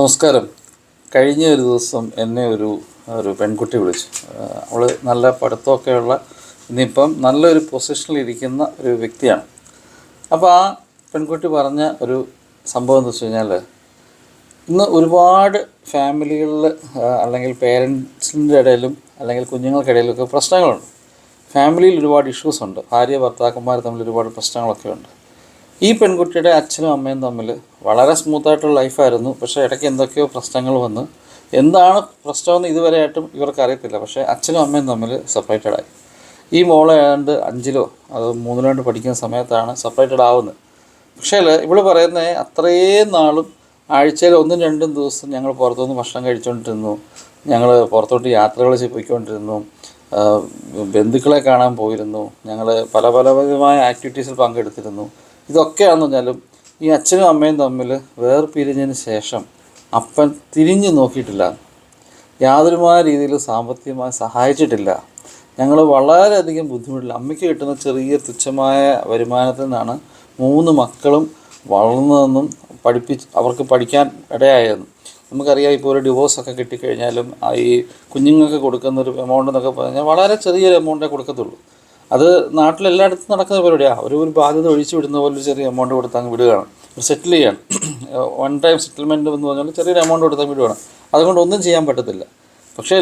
നമസ്കാരം. കഴിഞ്ഞ ഒരു ദിവസം എന്നെ ഒരു ഒരു പെൺകുട്ടി വിളിച്ചു. അവൾ നല്ല പഠിത്തമൊക്കെയുള്ള ഇന്നിപ്പം നല്ലൊരു പൊസിഷനിൽ ഇരിക്കുന്ന ഒരു വ്യക്തിയാണ്. അപ്പോൾ ആ പെൺകുട്ടി പറഞ്ഞ ഒരു സംഭവം എന്ന് വെച്ച് കഴിഞ്ഞാൽ ഇന്ന് ഒരുപാട് ഫാമിലികളിൽ അല്ലെങ്കിൽ പേരൻസിന്റെ ഇടയിലും അല്ലെങ്കിൽ കുഞ്ഞുങ്ങൾക്കിടയിലൊക്കെ പ്രശ്നങ്ങളുണ്ട്. ഫാമിലിയിൽ ഒരുപാട് ഇഷ്യൂസ് ഉണ്ട്. ഭാര്യ ഭർത്താക്കന്മാർ തമ്മിൽ ഒരുപാട് പ്രശ്നങ്ങളൊക്കെ ഉണ്ട് ഈ പെൺകുട്ടിയുടെ അച്ഛനും അമ്മയും തമ്മിൽ വളരെ സ്മൂത്തായിട്ടുള്ള ലൈഫായിരുന്നു പക്ഷേ ഇടയ്ക്ക് എന്തൊക്കെയോ പ്രശ്നങ്ങൾ വന്ന് എന്താണ് പ്രശ്നമെന്ന് ഇതുവരെയായിട്ടും ഇവർക്ക് അറിയത്തില്ല. പക്ഷേ അച്ഛനും അമ്മയും തമ്മിൽ സെപ്പറേറ്റഡായി ഈ മോളെ ഏതാണ്ട് അഞ്ചിലോ അത് മൂന്നിലോ കണ്ട് പഠിക്കുന്ന സമയത്താണ് സെപ്പറേറ്റഡ് ആവുന്നത്. പക്ഷേ ഇവൾ പറയുന്നത് അത്രയും നാളും ആഴ്ചയിൽ ഒന്നും രണ്ടും ദിവസം ഞങ്ങൾ പുറത്തുനിന്ന് ഭക്ഷണം കഴിച്ചുകൊണ്ടിരുന്നു ഞങ്ങൾ പുറത്തോട്ട് യാത്രകൾ പോയിക്കൊണ്ടിരുന്നു. ബന്ധുക്കളെ കാണാൻ പോയിരുന്നു. ഞങ്ങൾ പല പല വിധമായ ആക്ടിവിറ്റീസിൽ പങ്കെടുത്തിരുന്നു. ഇതൊക്കെയാണെന്ന് പറഞ്ഞാലും ഈ അച്ഛനും അമ്മയും തമ്മിൽ വേർപിരിഞ്ഞതിന് ശേഷം അപ്പൻ തിരിഞ്ഞു നോക്കിയിട്ടില്ല. യാതൊരുമായ രീതിയിൽ സാമ്പത്തികമായി സഹായിച്ചിട്ടില്ല. ഞങ്ങൾ വളരെയധികം ബുദ്ധിമുട്ടില്ല. അമ്മയ്ക്ക് കിട്ടുന്ന ചെറിയ തുച്ഛമായ വരുമാനത്തിൽ നിന്നാണ് മൂന്ന് മക്കളും വളർന്നതെന്നും പഠിപ്പിച്ച് അവർക്ക് പഠിക്കാൻ ഇടയായതെന്നും നമുക്കറിയാം ഇപ്പോൾ ഒരു ഡിവോഴ്സൊക്കെ കിട്ടിക്കഴിഞ്ഞാലും ഈ കുഞ്ഞുങ്ങൾക്ക് കൊടുക്കുന്ന ഒരു എമൗണ്ട് എന്നൊക്കെ പറഞ്ഞാൽ വളരെ ചെറിയൊരു എമൗണ്ടേ കൊടുക്കത്തുള്ളൂ. അത് നാട്ടിലെല്ലായിടത്തും നടക്കുന്ന പരിപാടിയാണ് ഒരു ഒരു ബാധ്യത ഒഴിച്ചു വിടുന്ന പോലെ ഒരു ചെറിയ എമൗണ്ട് കൊടുത്താൽ വിടുകയാണ്. സെറ്റിൽ ചെയ്യാൻ വൺ ടൈം സെറ്റിൽമെന്റ് എന്ന് പറഞ്ഞാൽ ചെറിയൊരു എമൗണ്ട് കൊടുത്താൽ വിടുകയാണ് അതുകൊണ്ട് ഒന്നും ചെയ്യാൻ പറ്റത്തില്ല. പക്ഷേ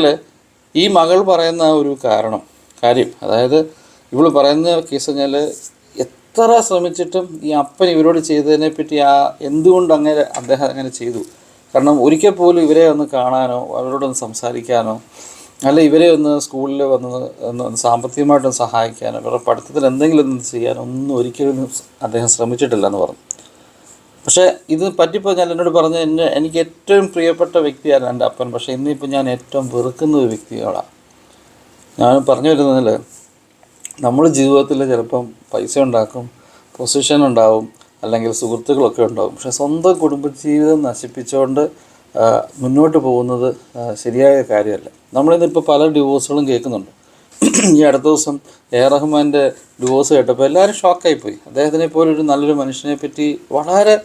ഈ മകൾ പറയുന്ന ഒരു കാരണം കാര്യം അതായത് ഇവൾ പറയുന്ന കേസ് പറഞ്ഞാൽ എത്ര ശ്രമിച്ചിട്ടും ഈ അപ്പൻ ഇവരോട് ചെയ്തതിനെ പറ്റി ആ എന്തുകൊണ്ട് അങ്ങനെ അദ്ദേഹം അങ്ങനെ ചെയ്തു? കാരണം ഒരിക്കൽ പോലും ഇവരെ ഒന്ന് കാണാനോ അവരോടൊന്ന് സംസാരിക്കാനോ അല്ല ഇവരെ ഒന്ന് സ്കൂളിൽ വന്ന് സാമ്പത്തികമായിട്ടൊന്ന് സഹായിക്കാനോ അവരുടെ പഠിത്തത്തിൽ എന്തെങ്കിലും ഒന്ന് ചെയ്യാനോ ഒന്നും ഒരിക്കലും അദ്ദേഹം ശ്രമിച്ചിട്ടില്ല എന്ന് പറഞ്ഞു. പക്ഷേ ഇത് പറ്റിപ്പോൾ ഞാൻ എന്നോട് പറഞ്ഞ എന്നെ എനിക്ക് ഏറ്റവും പ്രിയപ്പെട്ട വ്യക്തിയാണ് എന്റെ അപ്പൻ. പക്ഷേ ഇന്നിപ്പോൾ ഞാൻ ഏറ്റവും വെറുക്കുന്ന ഒരു വ്യക്തിയോടാണ് ഞാൻ പറഞ്ഞു വരുന്നതിൽ നമ്മൾ ജീവിതത്തിൽ ചിലപ്പം പൈസ ഉണ്ടാക്കും പൊസിഷൻ ഉണ്ടാവും അല്ലെങ്കിൽ സുഹൃത്തുക്കളൊക്കെ ഉണ്ടാകും. പക്ഷേ സ്വന്തം കുടുംബജീവിതം നശിപ്പിച്ചുകൊണ്ട് മുന്നോട്ട് പോകുന്നത് ശരിയായ കാര്യമല്ല. നമ്മളിന്നിപ്പോൾ പല ഡിവോഴ്സുകളും കേൾക്കുന്നുണ്ട്. ഈ അടുത്ത ദിവസം എ. റഹ്മാന്റെ ഡിവോഴ്സ് കേട്ടപ്പോൾ എല്ലാവരും ഷോക്കായിപ്പോയി. അദ്ദേഹത്തിനെ പോലെ ഒരു നല്ലൊരു മനുഷ്യനെ പറ്റി വളരെ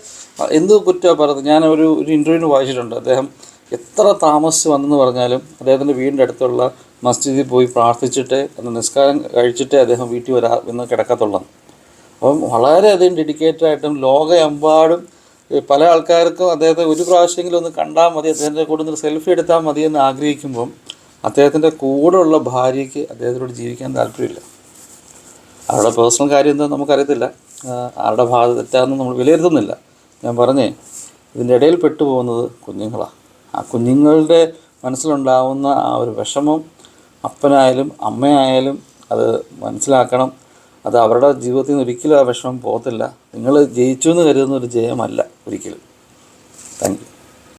എന്ത് കുറ്റമാണ് പറഞ്ഞത് ഞാൻ ഒരു ഒരു ഇന്റർവ്യൂവിന് വായിച്ചിട്ടുണ്ട്. അദ്ദേഹം എത്ര താമസിച്ച് വന്നെന്ന് പറഞ്ഞാലും അദ്ദേഹത്തിന്റെ വീടിന്റെ അടുത്തുള്ള മസ്ജിദിൽ പോയി പ്രാർത്ഥിച്ചിട്ട് നിസ്കാരം കഴിച്ചിട്ടേ അദ്ദേഹം വീട്ടിൽ വരാ എന്ന് കിടക്കത്തുള്ളൂ അപ്പം വളരെയധികം ഡെഡിക്കേറ്റഡ് ആയിട്ടും ലോകമെമ്പാടും പല ആൾക്കാർക്കും അദ്ദേഹത്തെ ഒരു പ്രാവശ്യമെങ്കിലും ഒന്ന് കണ്ടാൽ മതി അദ്ദേഹത്തിന്റെ കൂടെ ഒന്ന് സെൽഫി എടുത്താൽ മതി എന്ന് ആഗ്രഹിക്കുമ്പം അദ്ദേഹത്തിന്റെ കൂടെയുള്ള ഭാര്യയ്ക്ക് അദ്ദേഹത്തിനോട് ജീവിക്കാൻ താല്പര്യമില്ല. അവരുടെ പേഴ്സണൽ കാര്യം എന്താണെന്ന് നമുക്കറിയത്തില്ല. ആരുടെ ഭാഗത്ത് തെറ്റാണെന്ന് നമ്മൾ വിലയിരുത്തുന്നില്ല. ഞാൻ പറഞ്ഞേ ഇതിന്റെ ഇടയിൽ പെട്ടുപോകുന്നത് കുഞ്ഞുങ്ങളാണ് ആ കുഞ്ഞുങ്ങളുടെ മനസ്സിലുണ്ടാവുന്ന ആ ഒരു വിഷമം അപ്പനായാലും അമ്മയായാലും അത് മനസ്സിലാക്കണം. അത് അവരുടെ ജീവിതത്തിൽ നിന്ന് ഒരിക്കലും ആ വിഷമം പോകത്തില്ല. നിങ്ങൾ ജയിച്ചു എന്ന് കരുതുന്ന ഒരു ജയമല്ല ഒരിക്കലും. Thank you